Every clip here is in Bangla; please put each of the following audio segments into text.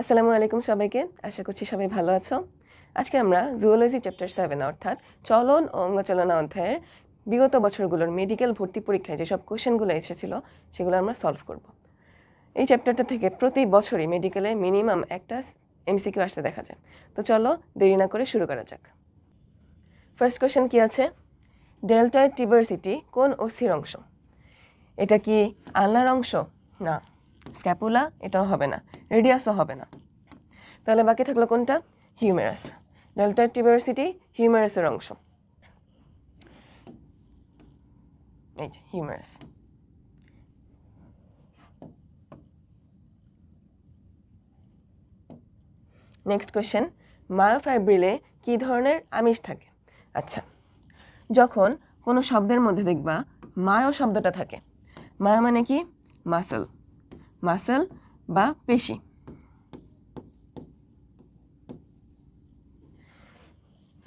আসসালামু আলাইকুম সবাইকে। আশা করছি সবাই ভালো আছো। আজকে আমরা জুওলজি চ্যাপ্টার সেভেন অর্থাৎ চলন ও অঙ্গচালনা অধ্যায়ের বিগত বছরগুলোর মেডিকেল ভর্তি পরীক্ষায় যেসব কোশ্চেনগুলো এসেছিল, সেগুলো আমরা সলভ করব। এই চ্যাপ্টারটা থেকে প্রতি বছরই মেডিকেলে মিনিমাম একটা এমসিকিউ আসতে দেখা যায়। তো চলো দেরি না করে শুরু করা যাক। ফার্স্ট কোশ্চেন কি আছে? ডেল্টার টিভার্সিটি কোন অস্থির অংশ? এটা কি আলনার অংশ? না। স্ক্যাপুলা এটাও হবে না। রেডিয়াসও হবে না। তাহলে বাকি থাকল কোনটা? হিউমেরাস ডেল্টার টিভার্সিটি হিউমেরাসের অংশ। এই যে হিউমেরাস নেক্সট কোয়েশ্চেন মায়োফাইব্রিলে কি ধরনের আমিষ থাকে? আচ্ছা যখন কোনো শব্দের মধ্যে দেখবা, মায়ো শব্দটা থাকে। মায়া মানে কি? মাসেল মাসেল বা পেশি।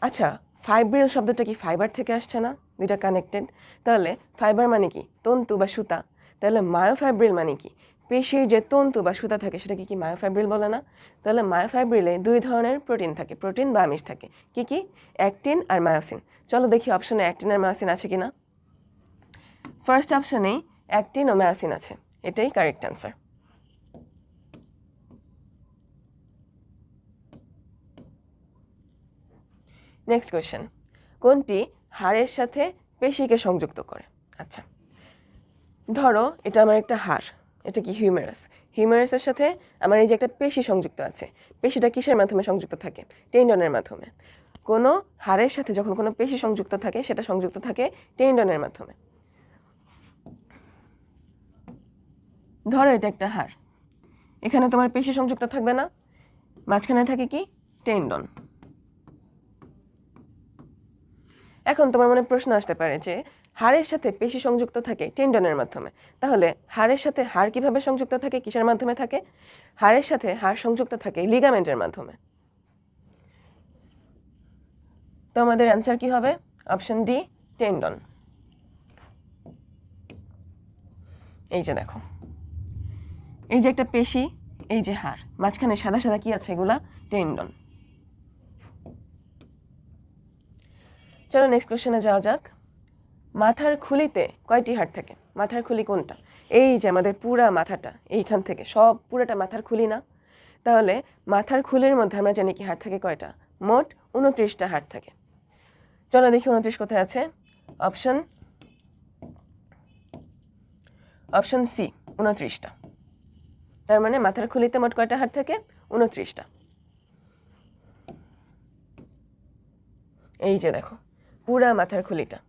আচ্ছা ফাইব্রিল শব্দটা কি ফাইবার থেকে আসছে না? দুইটা কানেক্টেড তাহলে ফাইবার মানে কি? তন্তু বা সুতা। তাহলে মায়োফাইব্রিল মানে কি? পেশির যে তন্তু বা সুতা থাকে, সেটাকে কি মায়োফাইব্রিল বলে না? তাহলে মায়োফাইব্রিলে দুই ধরনের প্রোটিন থাকে প্রোটিন বা আমিষ থাকে। কি কি? অ্যাক্টিন আর মায়োসিন চলো দেখি অপশনে অ্যাক্টিন আর মায়োসিন আছে কি না ফার্স্ট অপশনেই অ্যাক্টিন ও মায়োসিন আছে। এটাই কারেক্ট অ্যান্সার নেক্সট কোয়েশ্চেন কোনটি হাড়ের সাথে পেশিকে সংযুক্ত করে? আচ্ছা। ধরো, এটা আমার একটা হাড়। এটা কি হিউমেরাস হিউমেরাসের সাথে আমার এই যে একটা পেশি সংযুক্ত আছে, পেশিটা কিসের মাধ্যমে সংযুক্ত থাকে? টেন্ডনের মাধ্যমে। কোনো হাড়ের সাথে যখন কোনো পেশি সংযুক্ত থাকে, সেটা সংযুক্ত থাকে টেন্ডনের মাধ্যমে। ধরো, এটা একটা হাড়। এখানে তোমার পেশি সংযুক্ত থাকবে না। মাঝখানে থাকে কি? টেন্ডন এখন তোমার মনে প্রশ্ন আসতে পারে যে, হাড়ের সাথে পেশি সংযুক্ত থাকে টেন্ডনের মাধ্যমে। তাহলে হাড়ের সাথে হাড় কীভাবে সংযুক্ত থাকে, কিসের মাধ্যমে থাকে? হাড়ের সাথে হাড় সংযুক্ত থাকে লিগামেন্টের মাধ্যমে। তো আমাদের অ্যান্সার কি হবে? Option D, tendon. এই যে দেখো। এই যে একটা পেশি, এই যে হাড়, মাঝখানে সাদা সাদা কি আছে এগুলা? টেন্ডন। চলো নেক্সট কোশ্চেনে যাওয়া যাক। মাথার খুলিতে কয়টি হাড় থাকে? মাথার খুলি কোনটা? এই যে আমাদের পুরা মাথাটা, এইখান থেকে, সব পুরাটা মাথার খুলি না। তাহলে মাথার খুলির মধ্যে আমরা জানি কি হাড় থাকে কয়টা? মোট উনত্রিশটা হাড় থাকে। চলো দেখি উনত্রিশ কোথায় আছে। অপশন অপশন সি উনত্রিশটা। তার মানে মাথার খুলিতে মোট কয়টা হাড় থাকে? উনত্রিশটা। এই যে দেখো। পুরা মাথার খুলিটা।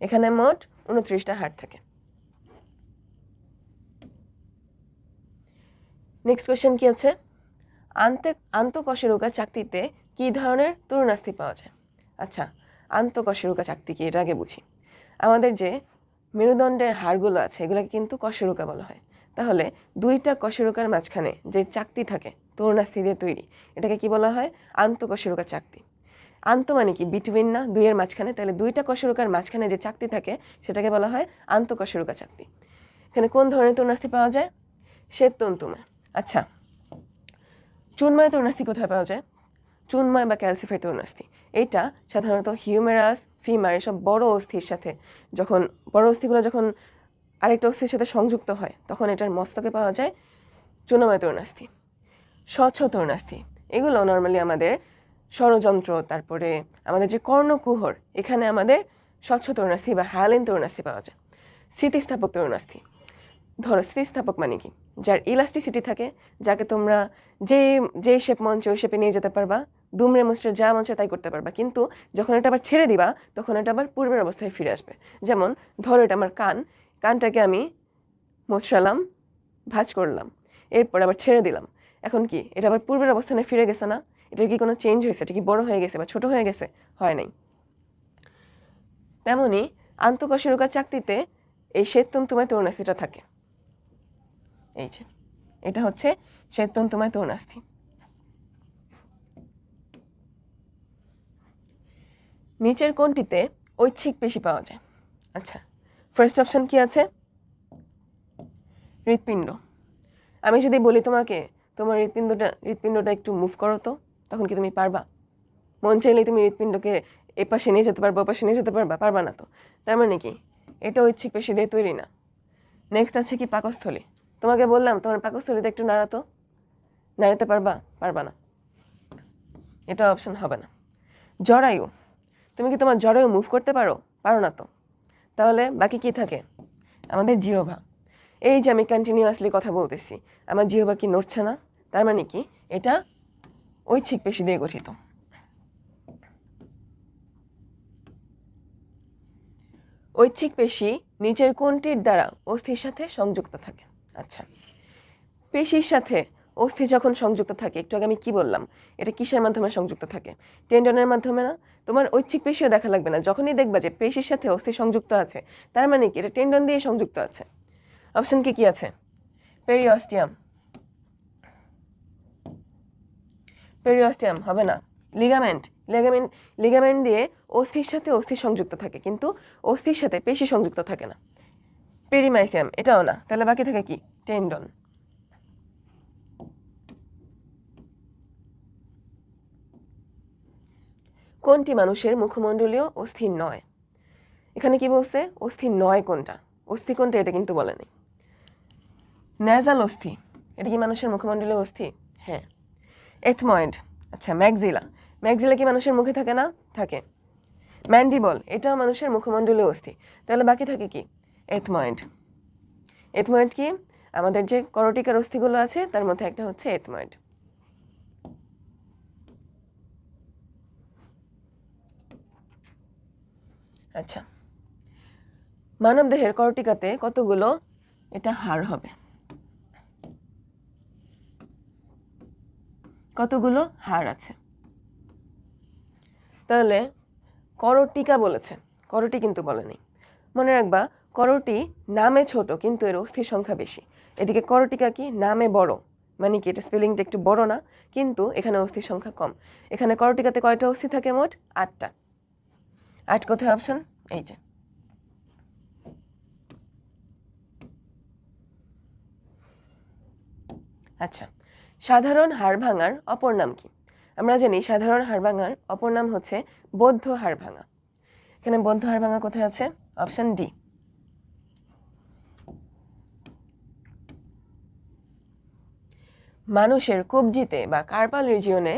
এখানে মোট উনত্রিশটা হাড় থাকে। নেক্সট কোয়েশ্চেন কি আছে? আন্তে আন্তকশেরুকা চাকতিতে কি ধরনের তরুণাস্থি পাওয়া যায়? আচ্ছা আন্তকশেরুকা চাকতি কি এটা আগে বুঝি। আমাদের যে মেরুদণ্ডের হাড়গুলো আছে, এগুলোকে কিন্তু কশেরুকা বলা হয়। তাহলে দুইটা কশেরুকার মাঝখানে যে চাকতি থাকে, তরুণাস্থি দিয়ে তৈরি, এটাকে কি বলা হয়? আন্তকশেরুকা চাকতি। আন্ত মানে কি বিটুইন না, দুইয়ের মাঝখানে, তাহলে দুইটা কশেরুকার মাঝখানে যে চাকতি থাকে, সেটাকে বলা হয় আন্তকশেরুকা চাকতি। এখানে কোন ধরনের তরুণাস্থি পাওয়া যায়? শ্বেত তন্তুময় আচ্ছা চুনময় তরুণাস্থি কোথায় পাওয়া যায়? চুনময় বা ক্যালসিফাই তরুণাস্থি। এইটা সাধারণত হিউমেরাস, ফিমার, এসব বড় অস্থির সাথে, যখন, বড় অস্থিগুলো যখন আরেকটা অস্থির সাথে সংযুক্ত হয়, তখন এটার মস্তকে পাওয়া যায় চুনময় তরুণাস্থি। স্বচ্ছ তরুণাস্থি। এগুলো নর্মালি আমাদের ষড়যন্ত্র, তারপরে আমাদের যে কর্ণকুহর, এখানে আমাদের স্বচ্ছ তরুণাস্থি বা হায়ালিন তরুণাস্থি পাওয়া যায়। স্থিতিস্থাপক তরুণাস্থি। ধরো, স্থিতিস্থাপক মানে কি? যার ইলাস্টিসিটি থাকে, যাকে তোমরা যে যে শেপ মঞ্চ, ওই শেপে নিয়ে যেতে পারবা, দুমড়ে মুচড়ে যা মঞ্চে তাই করতে পারবা। কিন্তু যখন এটা আবার ছেড়ে দিবা, তখন এটা আবার পূর্বের অবস্থায় ফিরে আসবে। যেমন, ধরো এটা আমার কান। কানটাকে আমি মুচড়ালাম, ভাঁজ করলাম, এরপর আবার ছেড়ে দিলাম। এখন কি? এটা আবার পূর্বের অবস্থানে ফিরে গেছে না? এটার কি কোনো চেঞ্জ হয়েছে? এটা কি বড় হয়ে গেছে বা ছোট হয়ে গেছে? হয় নাই। তেমনি আন্তকশেরুকা চাকতিতে এই শ্বেততন্তুময় তরুণাস্থিটা থাকে। এই যে, এটা হচ্ছে শ্বেততন্তুময় তরুণাস্থি নিচের কোনটিতে ঐচ্ছিক পেশি পাওয়া যায়। আচ্ছা ফার্স্ট অপশন কি আছে? হৃৎপিণ্ড। আমি যদি বলি তোমাকে, তোমার হৃৎপিণ্ডটা হৃৎপিণ্ডটা একটু মুভ করো তো। তখন কি তুমি পারবা? মন চাইলেই তুমি হৃৎপিণ্ডকে এ পাশে নিয়ে যেতে পারবা ও পাশে নিয়ে যেতে পারবা পারবা না তো। তার মানে কি? এটা ঐচ্ছিক পেশি দিয়ে তৈরি না। নেক্সট আছে কি পাকস্থলী? তোমাকে বললাম, তোমার পাকস্থলীতে একটু নাড়াতো। নাড়াতে পারবা? পারবা না। এটা অপশন হবে না। জরায়ু। তুমি কি তোমার জরায়ু মুভ করতে পারো? পারো না তো। তাহলে বাকি কি থাকে? আমাদের জিহবা। এই যে আমি কন্টিনিউয়াসলি কথা বলতেছি, আমার জিহবা কি নড়ছে না? তার মানে কি? এটা ঐচ্ছিক পেশি দিয়ে গঠিত। ঐচ্ছিক পেশি নিচের কোনটির দ্বারা অস্থির সাথে সংযুক্ত থাকে। আচ্ছা। পেশির সাথে অস্থি যখন সংযুক্ত থাকে, একটু আগে আমি কি বললাম? এটা কিসের মাধ্যমে সংযুক্ত থাকে? টেন্ডনের মাধ্যমে না? তোমার ঐচ্ছিক পেশিও দেখা লাগবে না। যখনই দেখবা যে পেশির সাথে অস্থি সংযুক্ত আছে, তার মানে কি? এটা টেন্ডন দিয়ে সংযুক্ত আছে। অপশন কি, কী আছে? পেরিঅস্টিয়াম পেরিঅস্টিয়াম হবে না। লিগামেন্ট লিগামেন্ট লিগামেন্ট দিয়ে অস্থির সাথে অস্থি সংযুক্ত থাকে, কিন্তু অস্থির সাথে পেশি সংযুক্ত থাকে না। পেরিমাইসিয়াম এটাও না। তাহলে বাকি থাকে কি? টেন্ডন কোনটি মানুষের মুখমণ্ডলীয় অস্থির নয়? এখানে কি বলছে? অস্থির নয় কোনটা? অস্থি কোনটা এটা কিন্তু বলেনি ন্যাজাল অস্থি, এটা কি মানুষের মুখমণ্ডলীয় অস্থি? হ্যাঁ। এথময়েড আচ্ছা ম্যাগজিলা ম্যাগজিলা কি মানুষের মুখে থাকে না? থাকে। ম্যান্ডিবল এটাও মানুষের মুখমণ্ডলীয় অস্থি। তাহলে বাকি থাকে কি? এথময়েড এথময়েড কি? আমাদের যে করটিকার অস্থিগুলো আছে, তার মধ্যে একটা হচ্ছে এথময়েড আচ্ছা। মানবদেহের করটিকাতে কতগুলো? এটা হাড় হবে। কতগুলো হাড় আছে? তাহলে করটিকা বলেছে। করটি কিন্তু বলেনি। মনে রাখবা, করটি নামে ছোট, কিন্তু এর অস্থির সংখ্যা বেশি। এদিকে করটিকা কি? নামে বড়। মানে কি, এটা স্পেলিংটা একটু বড় না, কিন্তু এখানে অস্থির সংখ্যা কম। এখানে করটিকাতে কয়টা অস্থি থাকে মোট? আটটা। আট কোথায় অপশন এই যে। আচ্ছা। সাধারণ হাড় ভাঙার অপর নাম কি? আমরা জানি সাধারণ হাড় ভাঙার অপর নাম হচ্ছে বৌদ্ধ হাড় ভাঙা। এখানে বৌদ্ধ হাড় ভাঙা কোথায় আছে? Option D. মানুষের কবজিতে বা কার্পাল রিজিয়নে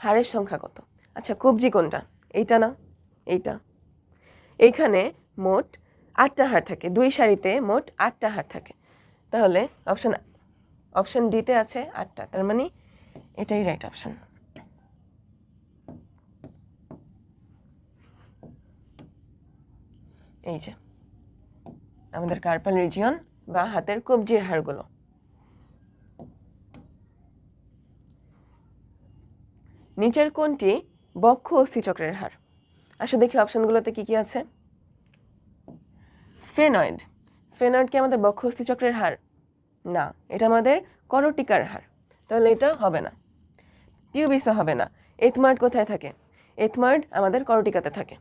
হাড়ের সংখ্যা কত? আচ্ছা কবজি কোনটা? এইটা না, এইটা। এইখানে মোট আটটা হাড় থাকে, দুই সারিতে মোট আটটা হাড় থাকে। তাহলে অপশন অপশন ডিতে আছে আটটা। তার মানে এটাই রাইট অপশন এই যে, আমাদের কার্পাল রিজিয়ন বা হাতের কবজির হাড়গুলো। নিচের কোনটি বক্ষ অস্থিচক্রের হাড়। আসলে দেখি অপশনগুলোতে কি কি আছে। স্ফেনয়েড স্ফেনয়েড কি আমাদের বক্ষ অস্থিচক্রের হাড়? না, এটা আমাদের করটিকার হার। তাহলে এটা হবে না। পিউবিসও হবে না। এথমার্ড কোথায় থাকে? এথমার্ড আমাদের করটিকাতে থাকে।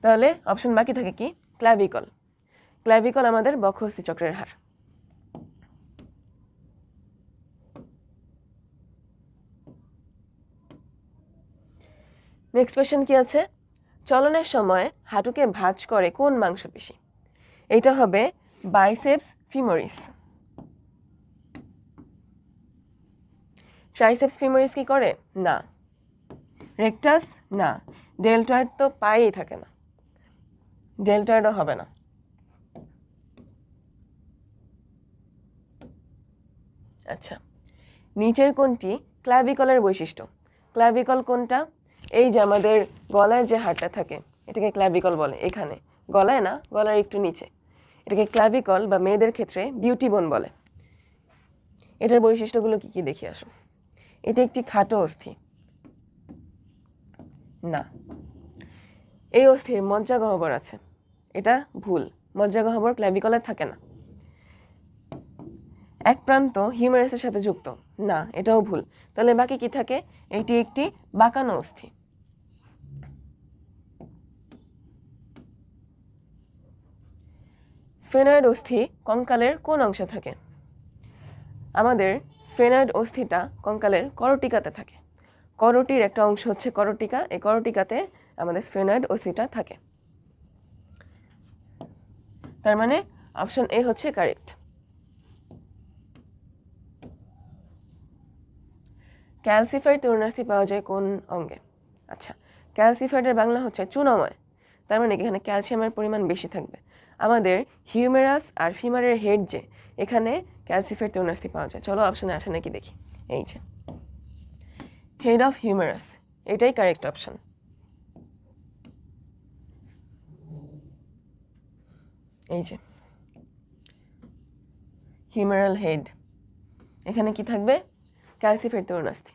তাহলে অপশন বাকি থাকে কি? ক্ল্যাভিকল ক্ল্যাভিকল আমাদের বক্ষ চক্রের হার। নেক্সট কোয়েশ্চেন কি আছে? চলনের সময় হাঁটুকে ভাঁজ করে কোন মাংসপেশি? এটা হবে বাইসেপস ফিমোরিস ট্রাইসেপস ফিমোরিস কি করে? না। রেকটাস না। ডেল্টয়েড তো পায়েই থাকে না। ডেল্টয়েডও হবে না। আচ্ছা নিচের কোনটি ক্লাভিকলের বৈশিষ্ট্য। ক্লাভিকল কোনটা এই যে আমাদের গলায় যে হাড়টা থাকে, এটাকে ক্লাভিকল বলে এখানে। গলায় না, গলার একটু নিচে। এটাকে ক্লাভিকল বা মেয়েদের ক্ষেত্রে বিউটি বোন বলে। এটার বৈশিষ্ট্যগুলো কি কি দেখে আসো। এটা একটি খাটো অস্থি। না, এই অস্থির মজ্জা গহ্বর আছে। এটা ভুল, মজ্জা গহ্বর ক্ল্যাভিকলে থাকে না। এক প্রান্ত হিউমারাসের সাথে যুক্ত। না, এটাও ভুল। তাহলে বাকি কি থাকে? এটি একটি বাঁকানো অস্থি। স্ফেনয়েড অস্থি কঙ্কালের কোন অংশে থাকে? আমাদের স্ফেনয়েড অস্থিটা কঙ্কালের করটিকাতে থাকে। করটির একটা অংশ হচ্ছে করটিকা, এই করটিকাতে আমাদের স্ফেনয়েড অস্থিটা থাকে। তার মানে অপশন এ হচ্ছে কারেক্ট। ক্যালসিফাইড তরুণাস্থি পাওয়া যায় কোন অঙ্গে? আচ্ছা ক্যালসিফাইডের বাংলা হচ্ছে চুনাময়। তার মানে এখানে ক্যালসিয়ামের পরিমাণ বেশি থাকবে। আমাদের হিউমেরাস আর ফিমারের হেড যে, এখানে ক্যালসিফাইড তরুণাস্থি পাওয়া যায়। চলো অপশনে আছে নাকি দেখি। এই যে। হেড অফ হিউমেরাস এটাই কারেক্ট অপশন এই যে। হিউমারাল হেড এখানে কি থাকবে? ক্যালসিফাইড তরুণাস্থি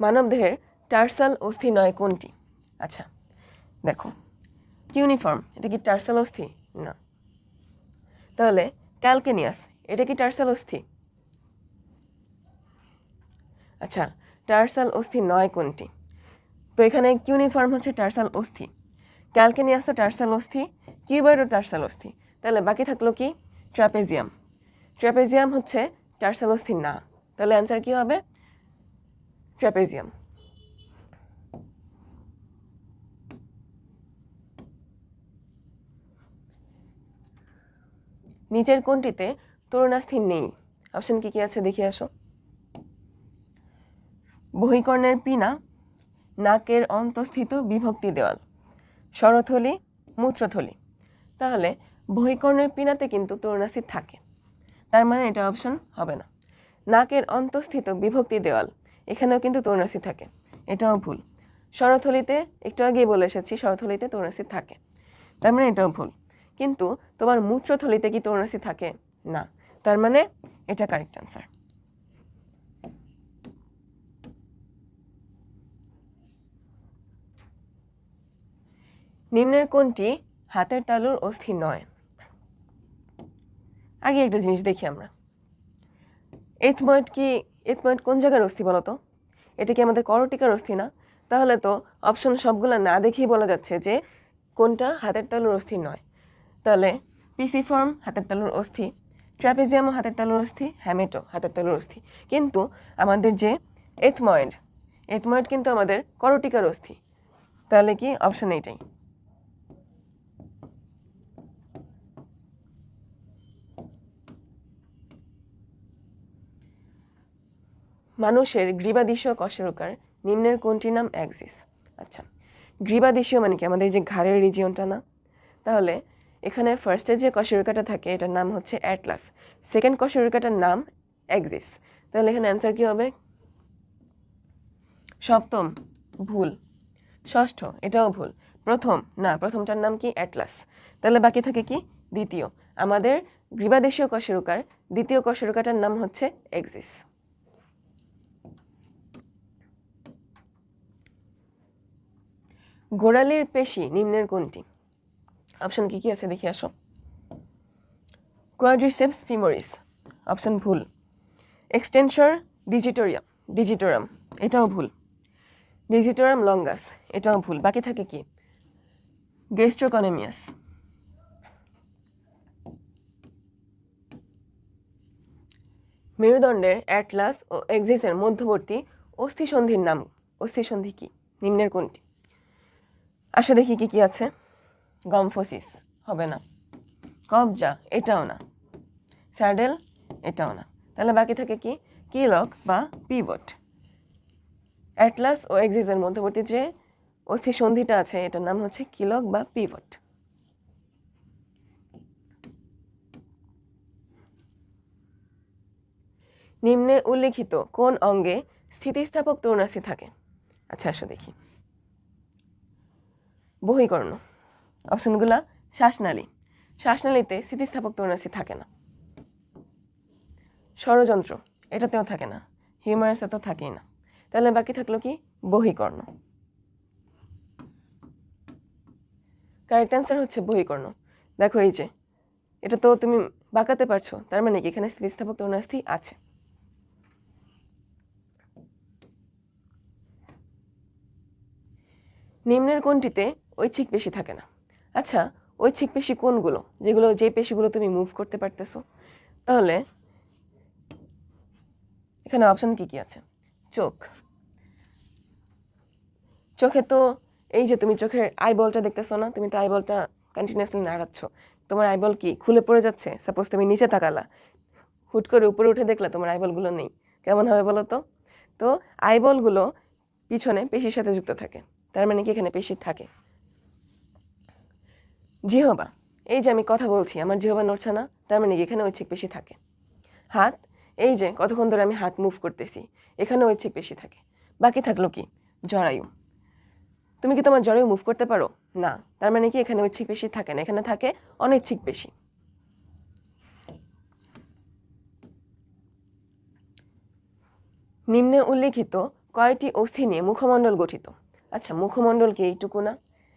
মানবদেহের টার্সাল অস্থি নয় কোনটি? আচ্ছা দেখো। ইউনিফর্ম, এটা কি টার্সেল অস্থি? না। তাহলে ক্যালকেনিয়াস, এটা কি টার্সেল অস্থি? আচ্ছা টার্সাল অস্থি নয় কোনটি? তো এখানে কিউনিফর্ম হচ্ছে টার্সাল অস্থি। ক্যালকেনিয়াস তো টার্সাল অস্থি কিউবাইডও টার্সাল অস্থি। তাহলে বাকি থাকল কি? ট্র্যাপেজিয়াম ট্র্যাপেজিয়াম হচ্ছে টার্সাল অস্থি না। তাহলে অ্যান্সার কি হবে? ট্রাপেজিয়াম। নিচের কোনটিতে তরুণাস্থি নেই। অপশন কি কি আছে দেখে আসো। বহিকর্ণের পিনা, নাকের অন্তঃস্থিত বিভক্তি দেওয়াল শরথলি মূত্রথলি। তাহলে বহিকর্ণের পিনাতে কিন্তু তরুণাস্থি থাকে। তার মানে এটা অপশন হবে না। নাকের অন্তঃস্থিত বিভক্তি দেওয়াল, এখানেও কিন্তু তরুণাস্থি থাকে। এটাও ভুল। শরথলিতে একটু আগেই বলে এসেছি শরথলিতে তরুণাস্থি থাকে। তার মানে এটাও ভুল। কিন্তু তোমার মূত্রথলিতে কি তরুণাস্থি থাকে? না। তার মানে এটা কারেক্ট অ্যান্সার নিম্নের কোনটি হাতের তালুর অস্থি নয়। আগে একটা জিনিস দেখি আমরা। এথময়েড কি, এথময়েড কোন জায়গার অস্থি বলো তো এটা কি আমাদের করটিকার অস্থি না? তাহলে তো অপশন সবগুলো না দেখেই বলা যাচ্ছে যে কোনটা হাতের তালুর অস্থি নয়। তাহলে পিসিফর্ম হাতের তালুর অস্থি ট্র্যাপেজিয়ামও হাতের তালুর অস্থি হ্যামেটো হাতের তালুর অস্থি। কিন্তু আমাদের যে এথময়েড এথময়েড কিন্তু আমাদের করটিকার অস্থি। তাহলে কি অপশন এইটাই? মানুষের গ্রীবাদিশীয় কশেরুকার নিম্নের কোনটি নাম অ্যাক্সিস আচ্ছা গ্রীবাদিশীয় মানে কি? আমাদের যে ঘাড়ের রিজিয়নটা না? তাহলে এখানে ফার্স্টে যে কশেরুকাটা থাকে, এটার নাম হচ্ছে অ্যাটলাস সেকেন্ড কশেরুকাটার নাম অ্যাক্সিস তাহলে এখানে অ্যান্সার কী হবে? সপ্তম ভুল। ষষ্ঠ, এটাও ভুল। প্রথম, না, প্রথমটার নাম কি? অ্যাটলাস তাহলে বাকি থাকে কি? দ্বিতীয়। আমাদের গ্রীবাদেশীয় কশেরুকার দ্বিতীয় কশেরুকাটার নাম হচ্ছে এক্সিস গোড়ালির পেশি, নিম্নের কোনটি? অপশন কি কি আছে দেখি আসো। কোয়াড্রিসেপস ফিমোরিস অপশন ভুল। এক্সটেনশর ডিজিটোরিয়াম ডিজিটোরাম এটাও ভুল। ডিজিটোরাম লঙ্গাস এটাও ভুল। বাকি থাকে কি? গেস্ট্রোকনেমিয়াস মেরুদণ্ডের অ্যাটলাস ও এক্সিসের মধ্যবর্তী অস্থিসন্ধির নাম। অস্থিসন্ধি কি? নিম্নের কোনটি? আসো দেখি কি কি আছে। গমফোসিস, হবে না। কবজা, এটাও না। স্যাডেল, এটাও না। তাহলে বাকি থাকে কি? কিলক বা পিভট। অ্যাটলাস ও এক্সিসের মধ্যবর্তী যে অস্থি সন্ধিটা আছে, এটার নাম হচ্ছে কিলক বা পিভট। নিম্নে উল্লেখিত কোন অঙ্গে স্থিতিস্থাপক তরুণাস্থি থাকে? আচ্ছা আসো দেখি। বহিকর্ণ। অপশনগুলা শ্বাসনালী। শ্বাসনালীতে স্থিতিস্থাপক তরুণাস্থি থাকে না। ষড়যন্ত্র, এটাতেও থাকে না। হিউমারাসে তো থাকেই না। তাহলে বাকি থাকল কি? বহিকর্ণ। কারেক্ট অ্যান্সার হচ্ছে বহিকর্ণ। দেখো এই যে, এটা তো তুমি বাঁকাতে পারছ, তার মানে কি? এখানে স্থিতিস্থাপক তরুণাস্থি আছে। নিম্নের কোনটিতে ঐচ্ছিক বেশি থাকে না। আচ্ছা ওই ঐচ্ছিক পেশি কোনগুলো? যেগুলো, যে পেশিগুলো তুমি মুভ করতে পারতেছো? তাহলে এখানে অপশন কি কি আছে? চোখ। চোখে তো এই যে তুমি চোখের আইবলটা দেখতেছো না, তুমি তো আইবলটা কন্টিনিউয়াসলি নাড়াচ্ছ। তোমার আইবল কি খুলে পড়ে যাচ্ছে? সাপোজ তুমি নিচে তাকালা। হুট করে উপরে উঠে দেখলা তোমার আইবলগুলো নেই। কেমন হবে বলো তো? তো আইবলগুলো পিছনে পেশির সাথে যুক্ত থাকে। তার মানে কি এখানে পেশি থাকে? জিহবা। এই যে আমি কথা বলছি, আমার জিহবা নড়ছে না, তার মানে এখানে ঐচ্ছিক পেশি থাকে। হাত, এই যে কতক্ষণ ধরে আমি হাত মুভ করতেছি, এখানে ঐচ্ছিক পেশি থাকে। বাকি থাকল কি? জরায়ু। তুমি কি তোমার জরায়ু মুভ করতে পারো? না। তার মানে কি এখানে ঐচ্ছিক পেশি থাকে না? এখানে থাকে অনৈচ্ছিক পেশি। নিম্নে উল্লেখিত কয়টি অস্থি নিয়ে মুখমণ্ডল গঠিত? আচ্ছা মুখমণ্ডল কি এইটুকু না?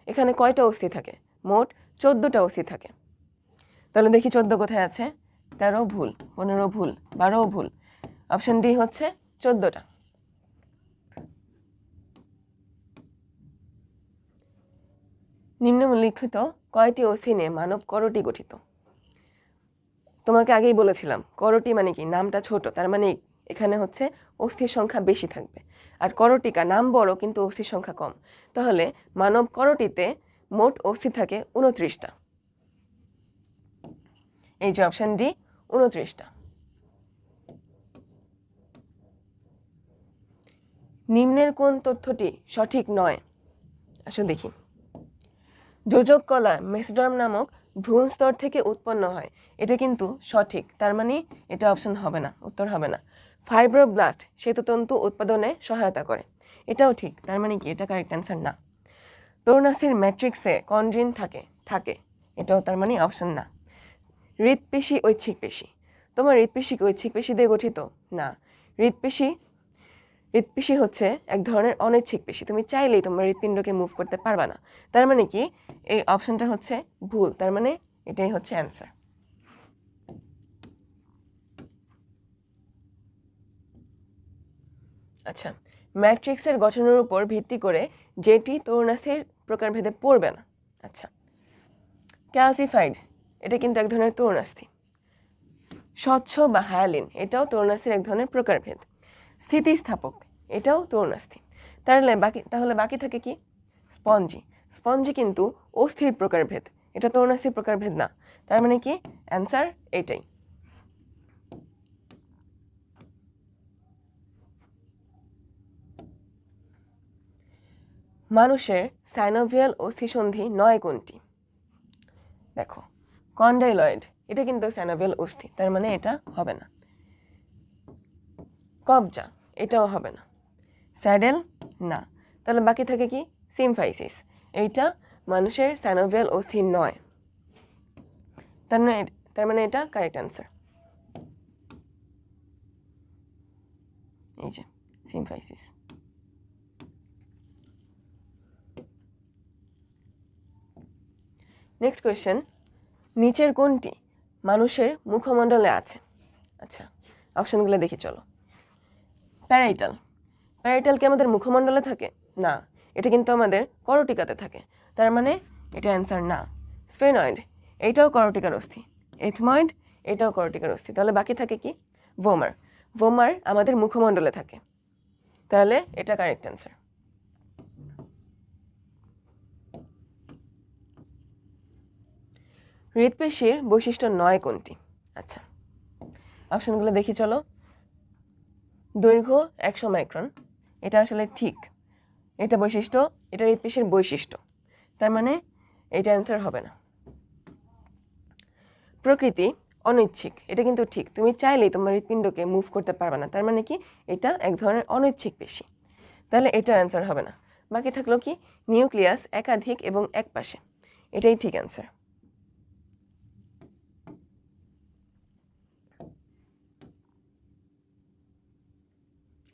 এখানে কয়টা অস্থি থাকে? মোট চোদ্দোটা অস্থি থাকে। তাহলে দেখি চোদ্দ কোথায় আছে? তেরো ভুল, পনেরো ভুল, বারো ভুল। অপশন ডি হচ্ছে চোদ্দোটা। নিম্নলিখিত কয়টি অস্থি নিয়ে মানব করটি গঠিত? তোমাকে আগেই বলেছিলাম, করটি মানে কি? নামটা ছোট, তার মানে এখানে হচ্ছে অস্থির সংখ্যা বেশি থাকবে। আর করটিকা নাম বড়, কিন্তু অস্থির সংখ্যা কম। তাহলে মানব করটিতে মোট অস্থি থাকে উনত্রিশটা। এই যে অপশন ডি উনত্রিশটা। নিম্নের কোন তথ্যটি সঠিক নয়? আসলে দেখি। যোজক কলা, মেসডর্ম নামক ভ্রূণ স্তর থেকে উৎপন্ন হয়। এটা কিন্তু সঠিক, তার মানে এটা অপশন হবে না, উত্তর হবে না। ফাইব্রোব্লাস্ট শ্বেততন্তু উৎপাদনে সহায়তা করে। এটাও ঠিক, তার মানে কি? এটা কারেক্ট অ্যান্সার না। তরুণাস্থির ম্যাট্রিক্সে কন্ড্রিন থাকে থাকে। এটাও তার মানে অপশন না। হৃৎপেশি, ঐচ্ছিক পেশি। তোমার হৃৎপেশি কি ঐচ্ছিক পেশি দিয়ে গঠিত? না। হৃৎপেশি হৃৎপেশি হচ্ছে এক ধরনের অনৈচ্ছিক পেশি। তুমি চাইলেই তোমার হৃৎপিণ্ডকে মুভ করতে পারবা না। তার মানে কি? এই অপশনটা হচ্ছে ভুল। তার মানে এটাই হচ্ছে অ্যান্সার আচ্ছা ম্যাট্রিক্সের গঠনের উপর ভিত্তি করে যেটি তরুণাস্থির প্রকারভেদে পড়বে না। আচ্ছা ক্যালসিফাইড, এটা কিন্তু এক ধরনের তরুণাস্থি। স্বচ্ছ বা হায়ালিন, এটাও তরুণাস্থির এক ধরনের প্রকারভেদ। স্থিতিস্থাপক, এটাও তরুণাস্থি। তাহলে বাকি তাহলে বাকি থাকে কি? স্পঞ্জি। স্পঞ্জি কিন্তু অস্থির প্রকারভেদ, এটা তরুণাস্থির প্রকারভেদ না। তার মানে কি? অ্যান্সার এটাই। মানুষের সাইনোভিয়াল অস্থিসন্ধি নয় কোনটি দেখো কন্ডাইলয়েড এটা কিন্তু সাইনোভিয়াল অস্থি তার মানে এটা হবে না। কবজা, এটাও হবে না। স্যাডেল, না। তাহলে বাকি থাকে কি? সিমফাইসিস এইটা মানুষের সাইনোভিয়াল অস্থি নয়। তার মানে তার মানে এটা কারেক্ট অ্যান্সার এই যে সিমফাইসিস নেক্সট কোয়েশ্চেন নিচের কোনটি মানুষের মুখমণ্ডলে আছে? আচ্ছা অপশনগুলো দেখি চলো। প্যারাইটাল প্যারাইটাল কি আমাদের মুখমণ্ডলে থাকে? না, এটা কিন্তু আমাদের করটিকাতে থাকে। তার মানে এটা অ্যান্সার না। স্ফেনয়েড এইটাও করটিকার অস্থি। এথময়েড এটাও করটিকার অস্থি। তাহলে বাকি থাকে কি? ভোমার ভোমার আমাদের মুখমণ্ডলে থাকে। তাহলে এটা কারেক্ট অ্যান্সার হৃৎপেশির বৈশিষ্ট্য নয় কোনটি? আচ্ছা। অপশনগুলো দেখি, চলো। দৈর্ঘ্য একশো মাইক্রন। এটা আসলে ঠিক। এটা বৈশিষ্ট্য, এটা হৃৎপেশির বৈশিষ্ট্য। তার মানে এটা অ্যান্সার হবে না। প্রকৃতি অনৈচ্ছিক। এটা কিন্তু ঠিক। তুমি চাইলেই তোমার হৃৎপিণ্ডকে মুভ করতে পারবে না। তার মানে কি? এটা এক ধরনের অনৈচ্ছিক পেশি। তাহলে এটা অ্যান্সার হবে না। বাকি থাকল কি? নিউক্লিয়াস একাধিক এবং এক পাশে এটাই ঠিক অ্যান্সার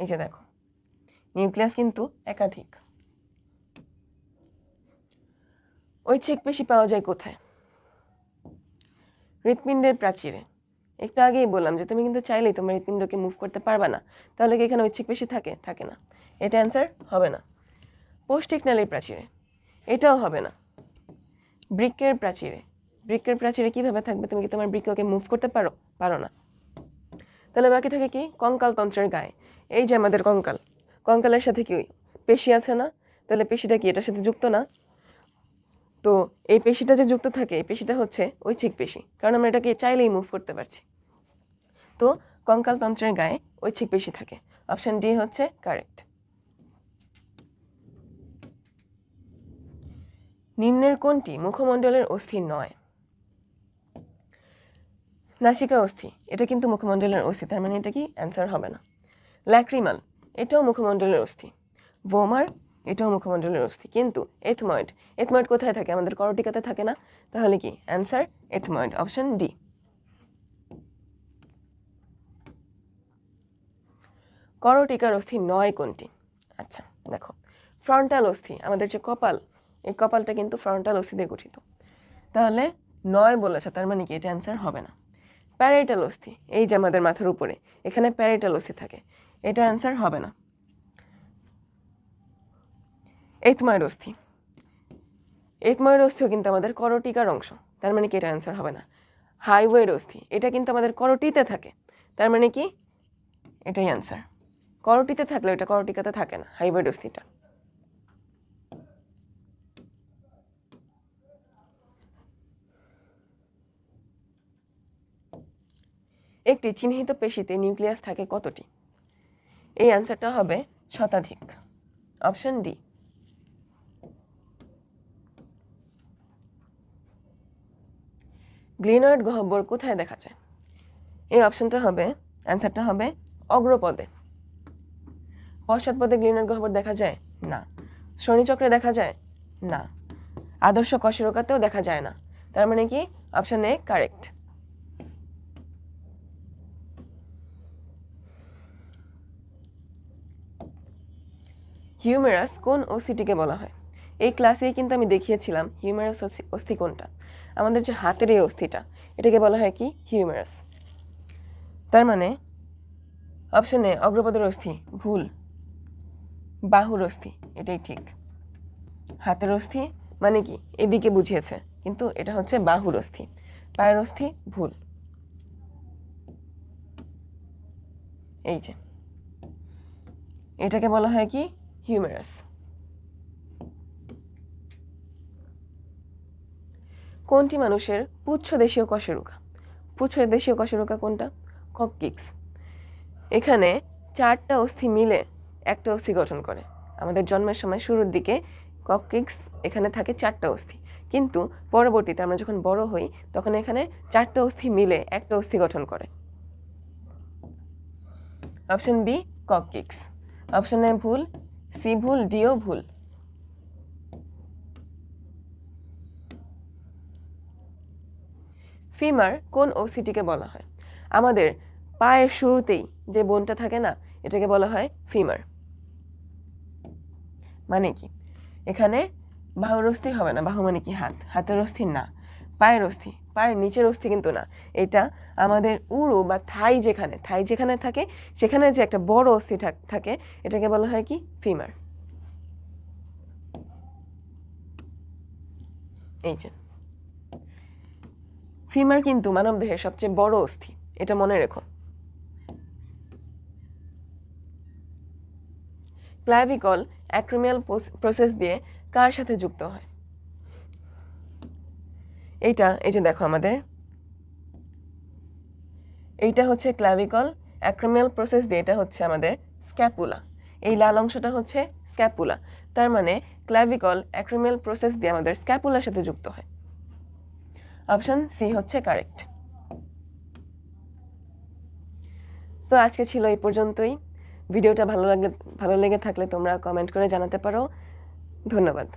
এই যে দেখো, নিউক্লিয়াস কিন্তু একাধিক। ঐচ্ছিক পেশি পাওয়া যায় কোথায়? হৃৎপিণ্ডের প্রাচীরে। একটু আগেই বললাম যে তুমি কিন্তু চাইলেই তোমার হৃৎপিণ্ডকে মুভ করতে পারবে না, তাহলে কি এখানে ঐচ্ছিক পেশি থাকে? থাকে না। এটা অ্যান্সার হবে না। পৌষ্টিক নালীর প্রাচীরে। এটাও হবে না। বৃক্কের প্রাচীরে। বৃক্কের প্রাচীরে কীভাবে থাকবে? তুমি কি তোমার বৃক্ষকে মুভ করতে পারো? পারো না। তাহলে বাকি থাকে কি? কঙ্কাল তন্ত্রের গায়ে। এই যে আমাদের কঙ্কাল। কঙ্কালের সাথে কি পেশি আছে না? তাহলে পেশিটা কি এটার সাথে যুক্ত না? তো এই পেশিটা যে যুক্ত থাকে, এই পেশিটা হচ্ছে ঐচ্ছিক পেশি। কারণ আমরা এটাকে চাইলেই মুভ করতে পারছি। তো কঙ্কাল তন্ত্রের গায়ে ঐচ্ছিক পেশি থাকে। অপশান ডি হচ্ছে কারেক্ট নিম্নের কোনটি মুখমণ্ডলের অস্থি নয়? নাসিকা অস্থি। এটা কিন্তু মুখমণ্ডলের অস্থি, তার মানে এটা কি? অ্যান্সার হবে না। ল্যাক্রিমাল, এটাও মুখমণ্ডলের অস্থি। ভোমার এটাও মুখমণ্ডলের অস্থি। কিন্তু এথময়েড এথময়েড কোথায় থাকে? আমাদের করটিকাতে থাকে না। তাহলে কি? Answer, ethmoid, option D. করটিকার অস্থি নয় কোনটি? আচ্ছা দেখো। ফ্রন্টাল অস্থি, আমাদের যে কপাল, এই কপালটা কিন্তু ফ্রন্টাল অস্থি দিয়ে গঠিত। তাহলে নয় বলেছে, তার মানে কি? এটা অ্যান্সার হবে না। প্যারাইটাল অস্থি, এই যে আমাদের মাথার উপরে, এখানে প্যারাইটাল অস্থি থাকে। এটা অ্যান্সার হবে না। এথময়েড অস্থি। এথময়েড অস্থিও কিন্তু আমাদের করটিকার অংশ, তার মানে কি এটা অ্যান্সার হবে না। হাইওয়ের অস্থি, এটা কিন্তু আমাদের করটিতে থাকে, তার মানে কি? এটাই অ্যান্সার করটিতে থাকলে এটা করটিকাতে থাকে না হাইওয়েড অস্থিটা। একটি চিহ্নিত পেশিতে নিউক্লিয়াস থাকে কতটি? এই অ্যান্সারটা হবে শতাধিক। অপশন ডি গ্লিনয়েড গহ্বর কোথায় দেখা যায়? এই অপশনটা হবে অ্যান্সারটা হবে অগ্রপদে। পশ্চাৎপদে গ্লিনয়েড গহ্বর দেখা যায়? না। শনিচক্রে দেখা যায়? না। আদর্শ কশেরকাতেও দেখা যায় না। তার মানে কি? অপশান এ কারেক্ট হিউমেরাস কোন অস্থিটিকে বলা হয়? এই ক্লাসেই কিন্তু আমি দেখিয়েছিলাম হিউমেরাস অস্থি কোনটা? আমাদের যে হাতের এই অস্থিটা, এটাকে বলা হয় কি? হিউমেরাস তার মানে অপশনে অগ্রপদের অস্থি, ভুল। বাহুর অস্থি, এটাই ঠিক। হাতের অস্থি মানে কি? এদিকে বুঝিয়েছে, কিন্তু এটা হচ্ছে বাহুর অস্থি। পায়ের অস্থি, ভুল। এই যে। এটাকে বলা হয় কি? হিউমেরাস কোনটি মানুষের পুচ্ছ কশেরুকা পুচ্ছ দেশীয় কশেরুকা কোনটা? ককিক্স এখানে চারটা অস্থি মিলে একটা অস্থি গঠন করে। আমাদের জন্মের সময় শুরুর দিকে ককিক্স এখানে থাকে চারটা অস্থি। কিন্তু পরবর্তীতে আমরা যখন বড় হই, তখন এখানে চারটা অস্থি মিলে একটা অস্থি গঠন করে। Option B coccyx option A ভুল. সি ভুল, ডিও ভুল। ফিমার কোন ওসিটিকে বলা হয়? আমাদের পায়ের শুরুতেই যে বোনটা থাকে না, এটাকে বলা হয় ফিমার। মানে কি? এখানে বাহুর অস্থি হবে না, বাহু মানে কি? হাত। হাতের অস্থি না। পায়ের অস্থি, পায়ের নিচের অস্থি কিন্তু না। এটা আমাদের উড়ু বা থাই যেখানে থাই যেখানে থাকে, সেখানে যে একটা বড় অস্থি থাক- থাকে, এটাকে বলা হয় কি? ফিমার এই যে। ফিমার কিন্তু মানবদেহের সবচেয়ে বড় অস্থি, এটা মনে রেখো। ক্লাভিকল অ্যাক্রোমিয়াল প্রসেস দিয়ে কার সাথে যুক্ত হয়? এইটা, এই যে দেখো আমাদের। এইটা হচ্ছে ক্লাভিকল অ্যাক্রোমিয়াল প্রসেস দিয়ে এটা হচ্ছে আমাদের স্ক্যাপুলা এই লাল অংশটা হচ্ছে স্ক্যাপুলা তার মানে ক্লাভিকল অ্যাক্রোমিয়াল প্রসেস দিয়ে আমাদের স্ক্যাপুলার সাথে যুক্ত হয়। অপশন সি হচ্ছে কারেক্ট তো আজকে ছিল এই পর্যন্তই। ভিডিওটা ভালো লাগলে, ভালো লেগে থাকলে তোমরা কমেন্ট করে জানাতে পারো। ধন্যবাদ।